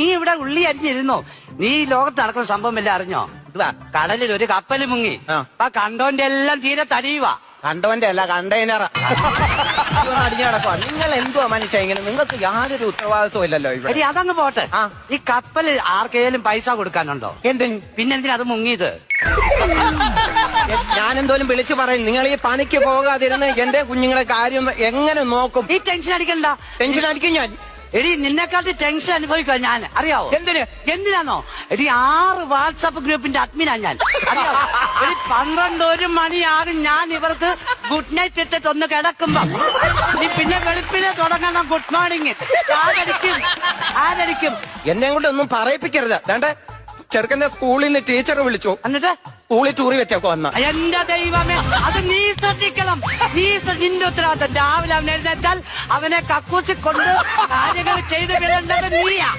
നീ ഇവിടെ ഉള്ളി അരിഞ്ഞിരുന്നോ? നീ ഈ ലോകത്ത് നടക്കുന്ന സംഭവം എല്ലാം അറിഞ്ഞോ? ഇതുവാ കടലിൽ ഒരു കപ്പൽ മുങ്ങി. ആ. കണ്ടോന്റെ എല്ലാം തീരെ തടിയുവാ. കണ്ടവന്റെ അല്ല കണ്ടെയ്നർ അടിഞ്ഞു കിടക്കുക നിങ്ങൾ എന്തുവാ മനുഷ്യ ഇങ്ങനെ? നിങ്ങൾക്ക് യാതൊരു ഉത്തരവാദിത്വം ഇല്ലല്ലോ ഇവിടെ. എടി അതങ്ങ് പോട്ടെ. ആ. ഈ കപ്പൽ ആർക്കേലും പൈസ കൊടുക്കാനുണ്ടോ? എന്തിന് പിന്നെന്തിനാ അത് മുങ്ങിയത്? ഞാൻ എന്തോലും വിളിച്ചു പറയും. നിങ്ങൾ ഈ പണിക്ക് പോകാതിരുന്ന് എന്റെ കുഞ്ഞുങ്ങളെ കാര്യം എങ്ങനെ നോക്കും? ഈ ടെൻഷൻ അടിക്കണ്ട. ടെൻഷൻ അടിക്കും ഞാൻ. എടി നിന്നെക്കാട്ടി ടെൻഷൻ അനുഭവിക്കുക ഞാൻ അറിയാവോ? എന്തിന്? എന്തിനാണോ എടി ആറ് വാട്സാപ്പ് ഗ്രൂപ്പിന്റെ അഡ്മിനാ ഞാൻ. അറിയാവോ? എടി പന്ത്രണ്ട് ഒരു മണിയാകും ഞാൻ ഇവർക്ക് ഗുഡ് നൈറ്റ് ഇട്ടിട്ട് ഒന്ന് കിടക്കുമ്പോ. നീ പിന്നെ വെളുപ്പിനെ തുടങ്ങണം ഗുഡ് മോർണിംഗ് ആരടിക്കും? ആരടിക്കും? എന്നെ കൊണ്ട് ഒന്നും പറയിപ്പിക്കരുത്. വേണ്ടേ ചെറുക്കന്റെ സ്കൂളിൽ നിന്ന് ടീച്ചർ വിളിച്ചു. എന്നിട്ട്? സ്കൂളിൽ ടൂറി വെച്ചേക്കോ എന്നാ എന്റെ ദൈവമേ അത് നീ ശ്രദ്ധിക്കണം. നീ നിന്റെ ഉത്തരവാദിത്തം രാവിലെ അവൻ എഴുന്നേറ്റാൽ അവനെ കക്കൂച്ചി കൊണ്ട് കാര്യങ്ങൾ ചെയ്ത് വിടേണ്ടത് നീയാ.